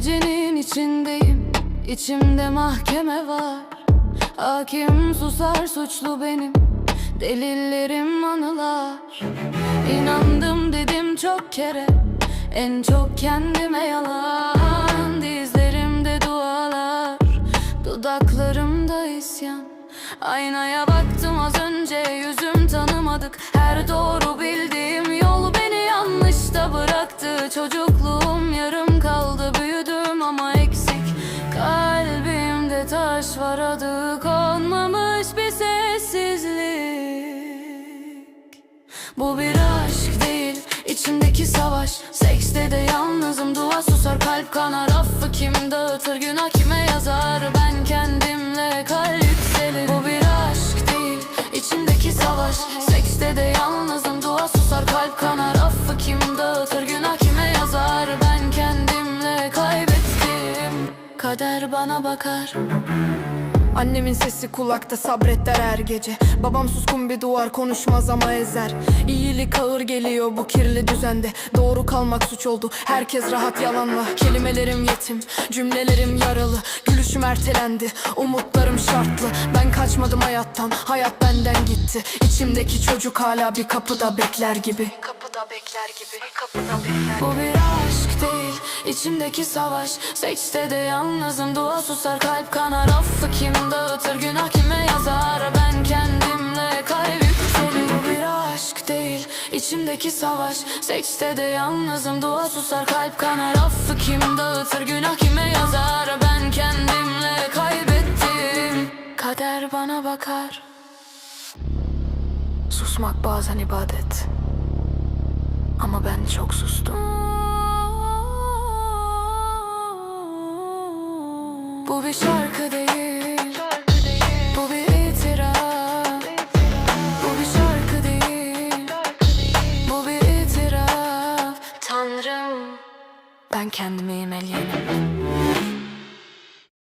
Gecenin içindeyim içimde mahkeme var. Hakim susar suçlu benim. Delillerim anılar. İnandım dedim çok kere En çok kendime yalan. Dizlerimde dualar Dudaklarımda isyan. Aynaya baktım az önce Yüzüm tanımadık. Her doğru bildiğim yol Beni yanlışta bıraktı. Çocukluğum taş var adı konmamış bir sessizlik. Bu bir aşk değil içimdeki savaş. Sekste de yalnızım dua susar kalp kanar. Affı kim dağıtır günah kime yazar? Ben kendimle kalp yükselir. Bu bir aşk değil içimdeki savaş. Sekste de yalnızım dua susar kalp kanar Kader bana bakar. Annemin sesi kulakta sabret der her gece. Babam suskun bir duvar konuşmaz ama ezer. İyilik ağır geliyor bu kirli düzende. Doğru kalmak suç oldu herkes rahat yalanla Kelimelerim yetim cümlelerim yaralı. Gülüşüm ertelendi umutlarım şartlı. Ben kaçmadım hayattan hayat benden gitti. İçimdeki çocuk hala bir kapıda bekler gibi. Kapıda bekler gibi kapıda bekler Bu bir aşk içimdeki savaş Sekste de yalnızım. Dua susar kalp kanar. Affı kim dağıtır? Günah kime yazar? Ben kendimle kalp yükselir. Bu bir aşk değil içimdeki savaş Sekste de yalnızım. Dua susar kalp kanar. Affı kim dağıtır? Günah kime yazar? Ben kendimle kaybettim. Kader bana bakar. Susmak bazen ibadet. Ama ben çok sustum Bu bir şarkı değil. Bu bir itiraf. Bu bir şarkı değil. Bu bir itiraf. Tanrım. Ben kendime emelyenim